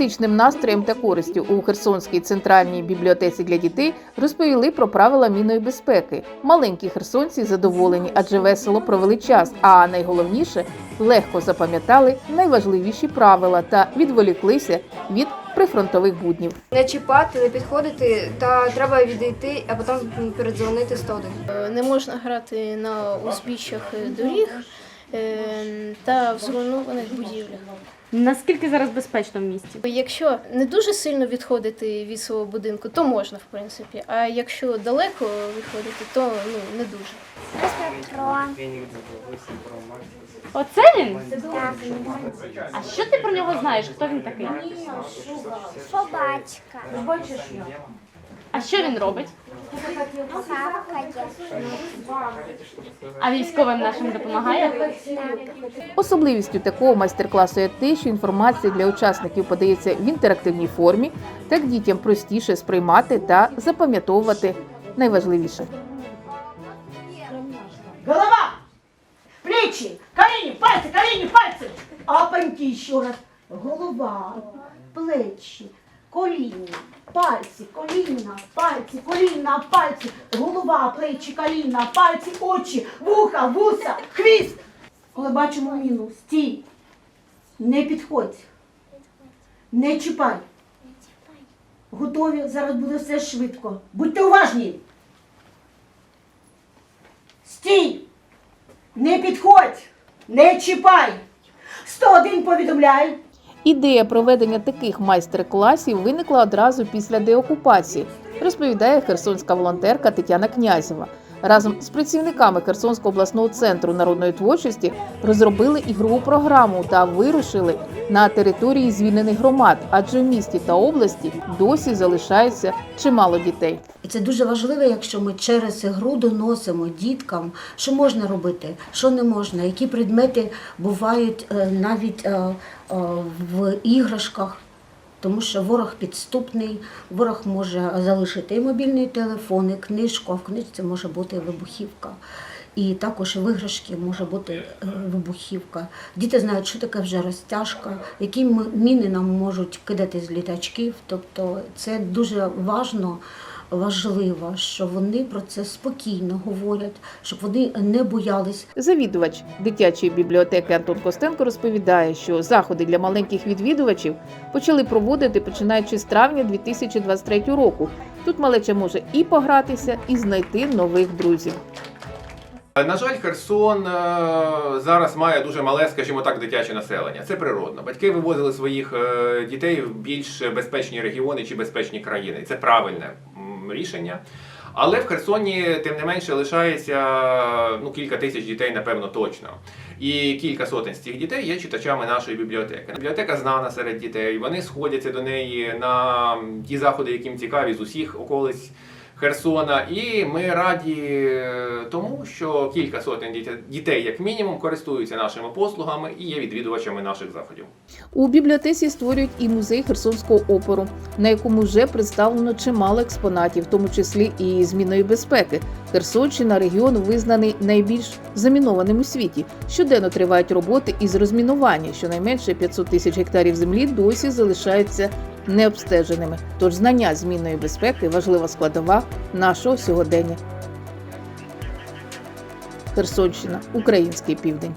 естетичним настроєм та користю у Херсонській центральній бібліотеці для дітей розповіли про правила мінної безпеки. Маленькі херсонці задоволені, адже весело провели час. А найголовніше легко запам'ятали найважливіші правила та відволіклися від прифронтових буднів. Не чіпати, не підходити, та треба відійти, а потім передзвонити 101. Не можна грати на узбіччях доріг е, та в зруйнованих будівлях. Наскільки зараз безпечно в місті? Якщо не дуже сильно відходити від свого будинку, то можна, в принципі. А якщо далеко відходити, то ну не дуже. Оце він? А що ти про нього знаєш? Хто він такий? Собачка. А що він робить? А військовим нашим допомагає? Особливістю такого майстер-класу є те, що інформація для учасників подається в інтерактивній формі, так дітям простіше сприймати та запам'ятовувати найважливіше. Голова, плечи, колени, пальцы, колени, пальцы. Апаньки еще раз. Голова, плечи, коліна, пальці, коліна, пальці, коліна, пальці, голова, плечі, коліна, пальці, очі, вуха, вуса, хвіст. Коли бачимо міну, стій, не підходь, не чіпай. Готові, зараз буде все швидко. Будьте уважні. Стій! Не підходь! Не чіпай! 101 повідомляй! Ідея проведення таких майстер-класів виникла одразу після деокупації, розповідає херсонська волонтерка Тетяна Князєва. Разом з працівниками Херсонського обласного центру народної творчості розробили ігрову програму та вирушили на території звільнених громад, адже в місті та області досі залишається чимало дітей. Це дуже важливо, якщо ми через ігру доносимо діткам, що можна робити, що не можна, які предмети бувають е, навіть е, е, в іграшках. Тому що ворог підступний, ворог може залишити і мобільний телефон, і книжку, а в книжці може бути вибухівка. І також виграшки може бути е, вибухівка. Діти знають, що таке вже розтяжка, які міни нам можуть кидати з літачків. Тобто це дуже важно, важливо, що вони про це спокійно говорять, щоб вони не боялись Завідувач дитячої бібліотеки Антон Костенко розповідає, що заходи для маленьких відвідувачів почали проводити починаючи з травня 2023 року. Тут малеча може і погратися, і знайти нових друзів. На жаль, Херсон е, зараз має дуже мале, скажімо так, дитяче населення. Це природно. Батьки вивозили своїх е, дітей в більш безпечні регіони чи безпечні країни. Це правильне рішення. Але в Херсоні, тим не менше, лишається ну, кілька тисяч дітей, напевно, точно. І кілька сотень з цих дітей є читачами нашої бібліотеки. Бібліотека знана серед дітей. Вони сходяться до неї на ті заходи, яким цікаві з усіх околиць Херсона. І ми раді тому, що кілька сотень дітей, як мінімум, користуються нашими послугами і є відвідувачами наших заходів. У бібліотеці створюють і музей Херсонського опору, на якому вже представлено чимало експонатів, в тому числі і з мінної безпеки. Херсонщина регіон визнаний найбільш замінованим у світі. Щоденно тривають роботи із розмінування. Щонайменше 500 тисяч гектарів землі досі залишаються необстеженими. Тож знання змінної безпеки важлива складова нашого сьогодення. Херсонщина, український південь.